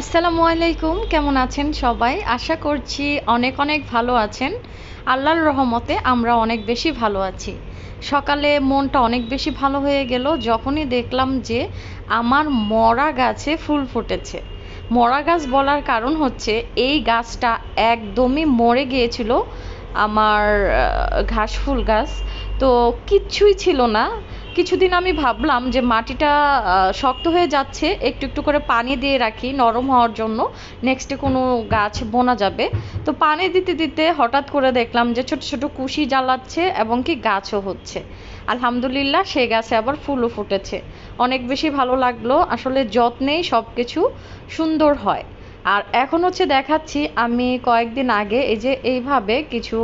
আসসালামু আলাইকুম, কেমন আছেন সবাই? আশা করছি অনেক অনেক ভালো আছেন। আল্লাহর রহমতে আমরা অনেক বেশি ভালো আছি। সকালে মনটা অনেক বেশি ভালো হয়ে গেল, যখনই দেখলাম যে আমার মরা গাছে ফুল ফুটেছে। মরা গাছ বলার কারণ হচ্ছে, এই গাছটা একদমই মরে গিয়েছিল, আমার ঘাস ফুল গাছ। তো কিচ্ছুই ছিল না কিছুদিন আমি ভাবলাম যে মাটিটা শক্ত হয়ে যাচ্ছে, একটু একটু করে পানি দিয়ে রাখি নরম হওয়ার জন্য। নেক্সটে কোনো গাছ বোনা যাবে। তো পানি দিতে দিতে হঠাৎ করে দেখলাম যে ছোট ছোট কুশি জ্বালাচ্ছে এবং কি গাছও হচ্ছে। আলহামদুলিল্লাহ সে গাছে আবার ফুলও ফুটেছে। অনেক বেশি ভালো লাগল। আসলে যত্নেই সব কিছু সুন্দর হয়। আর এখন হচ্ছে দেখাচ্ছি আমি কয়েকদিন আগে এই যে এইভাবে কিছু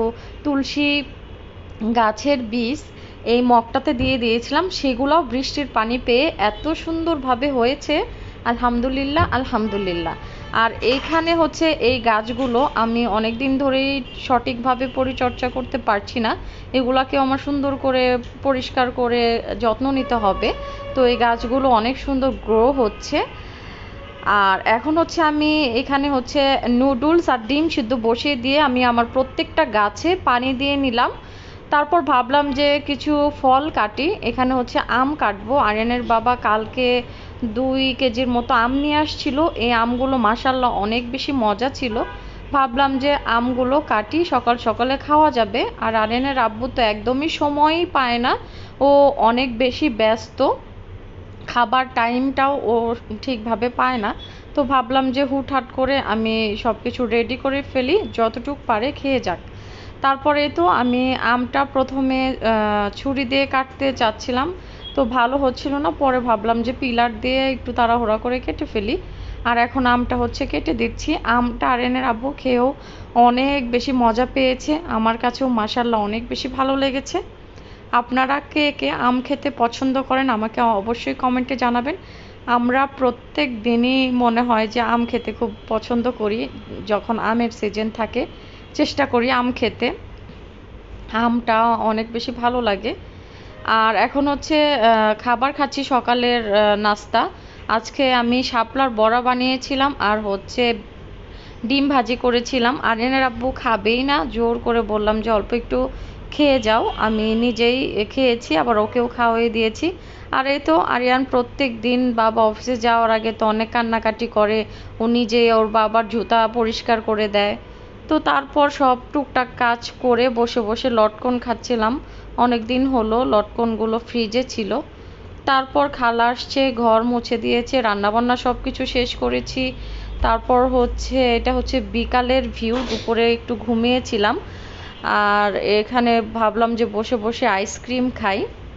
তুলসী গাছের বীজ এই মগটাতে দিয়ে দিয়েছিলাম, সেগুলোও বৃষ্টির পানি পেয়ে এত সুন্দরভাবে হয়েছে। আলহামদুলিল্লাহ আলহামদুলিল্লাহ। আর এইখানে হচ্ছে এই গাছগুলো আমি অনেক দিন ধরেই সঠিকভাবে পরিচর্যা করতে পারছি না। এগুলাকে আমার সুন্দর করে পরিষ্কার করে যত্ন নিতে হবে। তো এই গাছগুলো অনেক সুন্দর গ্রো হচ্ছে। আর এখন হচ্ছে আমি এখানে হচ্ছে নুডলস আর ডিম সিদ্ধ বসিয়ে দিয়ে আমি আমার প্রত্যেকটা গাছে পানি দিয়ে নিলাম। তারপর ভাবলাম যে কিছু ফল কাটি। এখানে হচ্ছে আম কাটবো। আরিয়ানের বাবা কালকে দুই কেজির মতো আম নিয়ে আসছিল। এই আমগুলো মাসাল্লাহ অনেক বেশি মজা ছিল। ভাবলাম যে আমগুলো কাটি, সকাল সকালে খাওয়া যাবে। আর আরিয়ানের আব্বু তো একদমই সময়ই পায় না। ও অনেক বেশি ব্যস্ত। খাবার টাইমটাও ও ঠিকভাবে পায় না। তো ভাবলাম যে হুটহাট করে আমি সব কিছু রেডি করে ফেলি। যতটুক পারে খেয়ে যাক। তারপরে তো আমি আমটা প্রথমে ছুরি দিয়ে কাটতে চাচ্ছিলাম। তো ভালো হচ্ছিল না, পরে ভাবলাম যে পিলার দিয়ে একটু তাড়াহুড়া করে কেটে ফেলি। আর এখন আমটা হচ্ছে কেটে দিচ্ছি। আমটা আর আরেনের আব্বু খেয়েও অনেক বেশি মজা পেয়েছে। আমার কাছেও মাসাল্লাহ অনেক বেশি ভালো লেগেছে। আপনারা কে কে আম খেতে পছন্দ করেন আমাকে অবশ্যই কমেন্টে জানাবেন। আমরা প্রত্যেক দিনই মনে হয় যে আম খেতে খুব পছন্দ করি, যখন আমের সিজন থাকে। চেষ্টা করি আম খেতে। আমটা অনেক বেশি ভালো লাগে। আর এখন হচ্ছে খাবার খাচ্ছি সকালের নাস্তা। আজকে আমি শাপলার বড়া বানিয়েছিলাম আর হচ্ছে ডিম ভাজি করেছিলাম। আর আরিয়ানের আব্বু খাবেই না, জোর করে বললাম যে অল্প একটু খেয়ে যাও। আমি নিজেই খেয়েছি, আবার ওকেও খাওয়াই দিয়েছি। আর এই তো আরিয়ান প্রত্যেক দিন বাবা অফিসে যাওয়ার আগে তো অনেক কান্নাকাটি করে। ও নিজে ওর বাবার জুতা পরিষ্কার করে দেয়। তো তারপর সব টুকটাক কাজ করে বসে বসে লটকন খাচ্ছিলাম। অনেক দিন হলো লটকনগুলো ফ্রিজে ছিল। তারপর খালা আসছে, ঘর মুছে দিয়েছে, রান্নাবান্না সব কিছু শেষ করেছি। তারপর হচ্ছে, এটা হচ্ছে বিকালের ভিউ দুপুরে একটু ঘুমিয়েছিলাম। আর এখানে ভাবলাম যে বসে বসে আইসক্রিম খাই।